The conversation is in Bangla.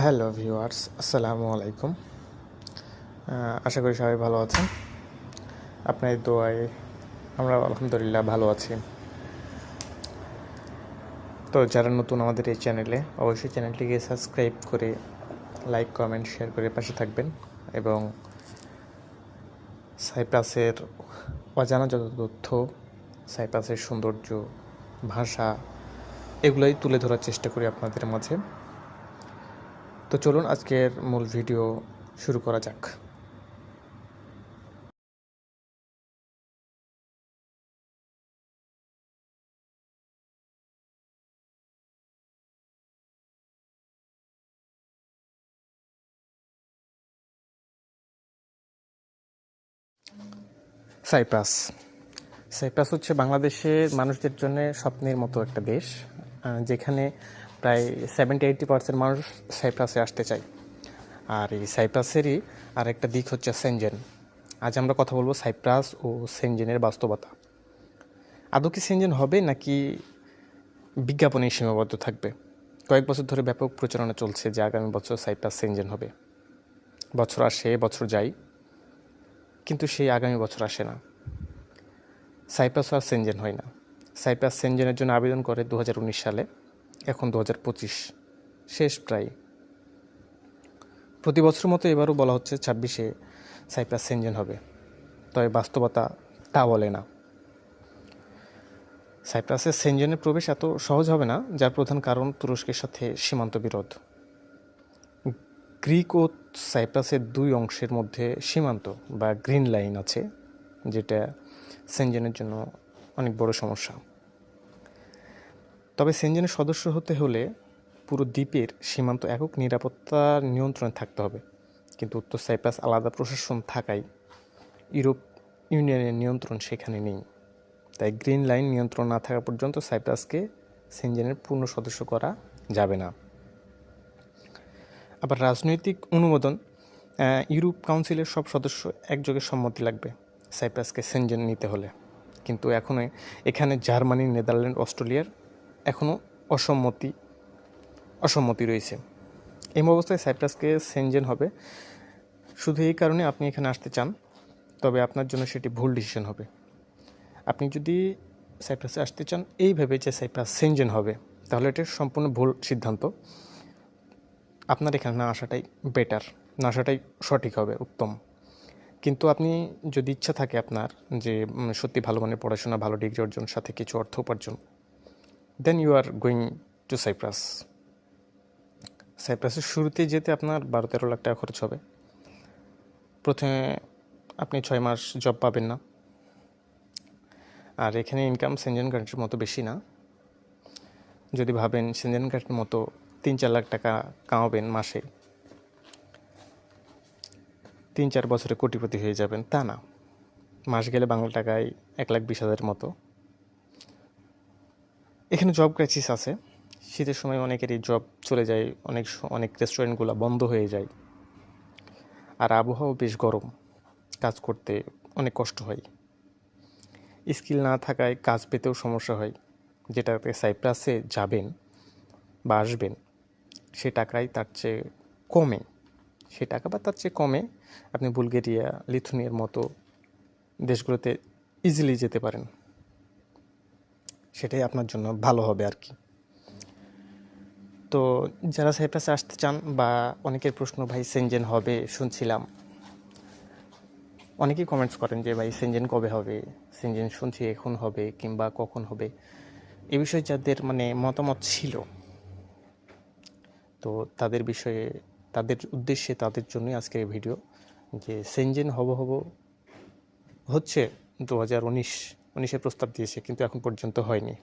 হ্যালো ভিউয়ার্স, আসসালামু আলাইকুম। আশা করি সবাই ভালো আছেন। আপনার দোয়ায় আমরা আলহামদুলিল্লাহ ভালো আছি। তো যারা নতুন আমাদের এই চ্যানেলে, অবশ্যই চ্যানেলটিকে সাবস্ক্রাইব করে লাইক, কমেন্ট, শেয়ার করে পাশে থাকবেন এবং সাইপ্রাসের অজানা যত তথ্য, সাইপ্রাসের সৌন্দর্য, ভাষা, এগুলোই তুলে ধরার চেষ্টা করি আপনাদের মাঝে। তো চলুন আজকের মূল ভিডিও শুরু করা যাক। সাইপ্রাস। সাইপ্রাস হচ্ছে বাংলাদেশের মানুষদের জন্য স্বপ্নের মতো একটা দেশ। যেখানে প্রায় সেভেন্টি এইটি পার্সেন্ট মানুষ সাইপ্রাসে আসতে চায়। আর এই সাইপ্রাসেরই আর একটা দিক হচ্ছে সেনজেন। আজ আমরা কথা বলব সাইপ্রাস ও সেনজেনের বাস্তবতা। আদৌ কি সেনজেন হবে নাকি বিজ্ঞাপনে সীমাবদ্ধ থাকবে? কয়েক বছর ধরে ব্যাপক প্রচারণা চলছে যে আগামী বছর সাইপ্রাস সেনজেন হবে। বছর আসে, বছর যায়, কিন্তু সেই আগামী বছর আসে না। সাইপ্রাস আর সেনজেন হয় না। সাইপ্রাস সেনজেনের জন্য আবেদন করে দু হাজার উনিশ সালে, এখন দু হাজার পঁচিশ। শেষ প্রায়। প্রতি বছর মতো এবারও বলা হচ্ছে ছাব্বিশে সাইপ্রাস সেনজেন হবে। তবে বাস্তবতা তা বলে না। সাইপ্রাসের সেনজেনের প্রবেশ এত সহজ হবে না, যার প্রধান কারণ তুরস্কের সাথে সীমান্ত বিরোধ। গ্রিক ও সাইপ্রাসের দুই অংশের মধ্যে সীমান্ত বা গ্রিন লাইন আছে, যেটা সেনজেনের জন্য অনেক বড় সমস্যা। তবে সেনজেনের সদস্য হতে হলে পুরো দ্বীপের সীমান্ত একক নিরাপত্তার নিয়ন্ত্রণে থাকতে হবে। কিন্তু উত্তর সাইপ্রাস আলাদা প্রশাসন থাকায় ইউরোপ ইউনিয়নের নিয়ন্ত্রণ সেখানে নেই। তাই গ্রিন লাইন নিয়ন্ত্রণ না থাকা পর্যন্ত সাইপ্রাসকে সেনজেনের পূর্ণ সদস্য করা যাবে না। আবার রাজনৈতিক অনুমোদন ইউরোপ কাউন্সিলের সব সদস্য একযোগে সম্মতি লাগবে সাইপ্রাসকে সেনজেন নিতে হলে। কিন্তু এখনও এখানে জার্মানি, নেদারল্যান্ড, অস্ট্রেলিয়ার এখনও অসম্মতি অসম্মতি রয়েছে। এই অবস্থায় সাইপ্রাসকে সেনজেন হবে। শুধু এই কারণে আপনি এখানে আসতে চান, তবে আপনার জন্য সেটি ভুল ডিসিশন হবে। আপনি যদি সাইপ্রাসে আসতে চান, এই ভেবে যে সাইপ্রাস সেনজেন হবে, তাহলে এটা সম্পূর্ণ ভুল সিদ্ধান্ত। আপনার এখানে না আসাটাই বেটার না আসাটাই সঠিক হবে, উত্তম। কিন্তু আপনি যদি ইচ্ছা থাকে আপনার যে সত্যি ভালো মানের পড়াশোনা, ভালো ডিগ্রি অর্জন, সাথে কিছু অর্থ উপার্জন then you are going to Cyprus সাইপ্রাসের শুরুতে যেতে আপনার বারো তেরো লাখ টাকা খরচ হবে। প্রথমে আপনি ছয় মাস জব পাবেন না। আর এখানে ইনকাম সেনজেন কান্ট্রির মতো বেশি না। যদি ভাবেন সেনজেন কান্ট্রির মতো তিন চার লাখ টাকা কামাবেন মাসে তিন চার বছরে কোটিপতি হয়ে যাবেন, তা না। মাস গেলে বাংলা টাকায় এক লাখ বিশ হাজারের মতো। এখানে জব ক্রাইসিস আছে। শীতের সময় অনেকেরই জব চলে যায়, অনেক অনেক রেস্টুরেন্টগুলো বন্ধ হয়ে যায়। আর আবহাওয়া বেশ গরম। কাজ করতে অনেক কষ্ট হয়। স্কিল না থাকায় কাজ পেতেও সমস্যা হয়। যেটাতে সাইপ্রাসে যাবেন বা আসবেন, সে টাকাই তার চেয়ে কমে। সে টাকা বা তার চেয়ে কমে আপনি বুলগেরিয়া, লিথুনিয়ার মতো দেশগুলোতে ইজিলি যেতে পারেন। সেটাই আপনার জন্য ভালো হবে আর কি। তো যারা সাইপ্রাসে আসতে চান বা অনেকের প্রশ্ন, ভাই, সেনজেন হবে? শুনছিলাম। অনেকেই কমেন্টস করেন যে, ভাই, সেনজেন কবে হবে? সেনজেন শুনছি এখন হবে কিংবা কখন হবে? এ বিষয়ে যাদের মানে মতামত ছিল, তো তাদের বিষয়ে, তাদের উদ্দেশ্যে তাদের জন্যই আজকের এই ভিডিও যে, সেনজেন হব হব হচ্ছে দু হাজার উনিশ হাজার সে প্রস্তাব দিয়েছে কিন্তু এখন পর্যন্ত হয়নি।